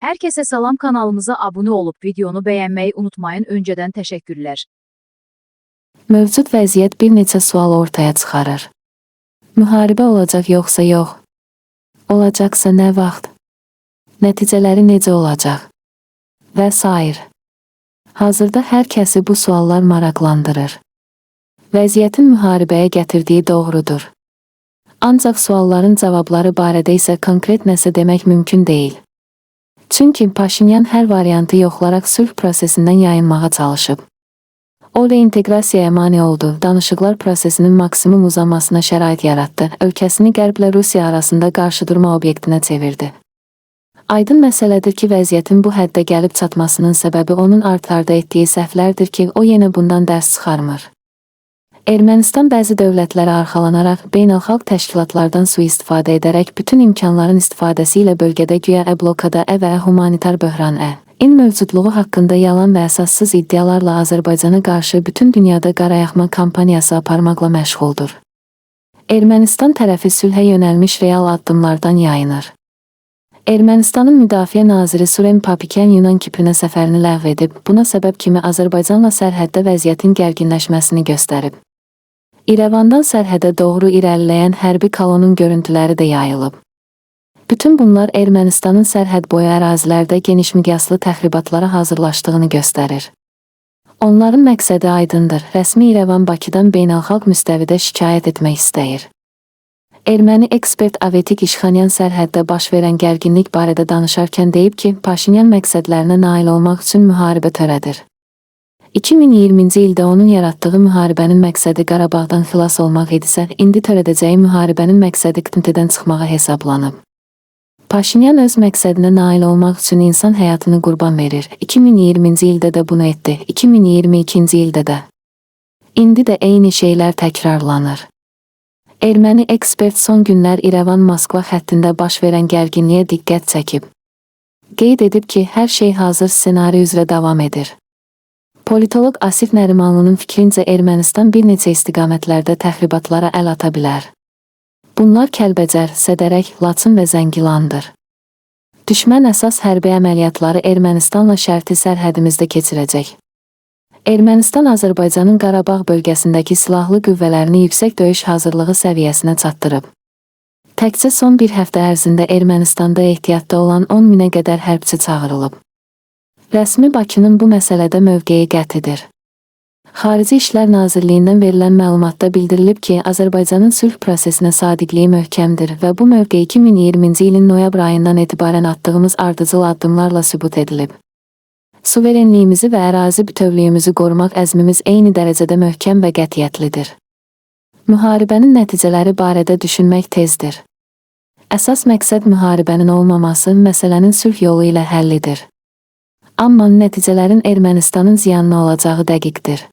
Herkese salam kanalımıza abone olup videonu beğenmeyi unutmayın. Önceden teşekkürler. Mövcud vəziyyət bir neçə sual ortaya çıxarır. Müharibə olacaq yoxsa yox? Olacaqsa nə vaxt? Nəticələri necə olacaq? Və s. Hazırda hər kəsi bu suallar maraqlandırır. Vəziyyətin müharibəyə gətirdiyi doğrudur. Ancaq sualların cavabları barədə isə konkret nəsə demək mümkün deyil. Çünki Paşinyan hər variantı yoxlaraq sülh prosesindən yayınmağa çalışıb. O reinteqrasiyaya mane oldu, danışıqlar prosesinin maksimum uzamasına şərait yaratdı, ölkəsini Qərblə Rusiya arasında qarşıdurma obyektinə çevirdi. Aydın məsələdir ki, vəziyyətin bu həddə gəlib çatmasının səbəbi onun art-arda etdiyi səhvlərdir ki, o yenə bundan dərs çıxarmır. Ermənistan bəzi dövlətlərə arxalanaraq beynəlxalq təşkilatlardan sui-istifadə edərək bütün imkanların istifadəsi ilə bölgədə güya ə blokada ə və ə humanitar böhran ə in mövcudluğu haqqında yalan və əsassız iddialarla Azərbaycana qarşı bütün dünyada qarayaxma kampaniyası aparmaqla məşğuldur. Ermənistan tərəfi sülhə yönəlmiş real addımlardan yayınır. Ermənistanın Müdafiə naziri Surem Papikyan Yunan Kiprinə səfərini ləğv edib, buna səbəb kimi Azərbaycanla sərhəddə vəziyyətin gərginləşməsini göstərib. İrəvandan sərhədə doğru irəliləyən hərbi kolonun görüntüləri də yayılıb. Bütün bunlar Ermənistanın sərhəd boyu ərazilərdə genişmiqyaslı təxribatlara hazırlaşdığını göstərir. Onların məqsədi aydındır. Rəsmi İrəvan Bakıdan beynəlxalq müstəvidə şikayət etmək istəyir. Erməni ekspert Avetik İşxanyan sərhəddə baş verən gərginlik barədə danışarkən deyib ki, Paşinyan məqsədlərinə nail olmaq üçün müharibə törədir. 2020-ci ildə onun yaratdığı müharibənin məqsədi Qarabağdan xilas olmaq idisə, indi törədəcəyi müharibənin məqsədi qıtıntıdan çıxmağa hesablanıb. Paşinyan öz məqsədinə nail olmaq üçün insan həyatını qurban verir. 2020-ci ildə də bunu etdi, 2022-ci ildə də. İndi də eyni şeylər təkrarlanır. Erməni ekspert son günlər İrəvan-Moskva xəttində baş verən gərginliyə diqqət çəkib. Qeyd edib ki, hər şey hazır ssenari üzrə davam edir. Politoloq Asif Nərimanlının fikrincə Ermənistan bir neçə istiqamətlərdə təxribatlara əl ata bilər. Bunlar Kəlbəcər, Sədərək, Laçın və Zəngilandır. Düşmən əsas hərbi əməliyyatları Ermənistanla şərti sərhədimizdə keçirəcək. Ermənistan Azərbaycanın Qarabağ bölgəsindəki silahlı qüvvələrini yüksək döyüş hazırlığı səviyyəsinə çatdırıb. Təkcə son bir həftə ərzində Ermənistanda ehtiyatda olan 10 minə qədər hərbçi çağırılıb. Rəsmi Bakının bu məsələdə mövqeyi qətidir. Xarici İşlər Nazirliyindən verilən məlumatda bildirilib ki, Azərbaycanın sülh prosesinə sadiqliyi möhkəmdir və bu mövqe 2020-ci ilin noyabr ayından etibarən atdığımız ardıcıl addımlarla sübut edilib. Suverenliyimizi və ərazi bütövlüyümüzü qorumaq əzmimiz eyni dərəcədə möhkəm və qətiyyətlidir. Müharibənin nəticələri barədə düşünmək tezdir. Əsas məqsəd müharibənin olmaması, məsələnin sülh yolu ilə həllidir. Amma nəticələrin Ermənistanın ziyanına olacağı dəqiqdir.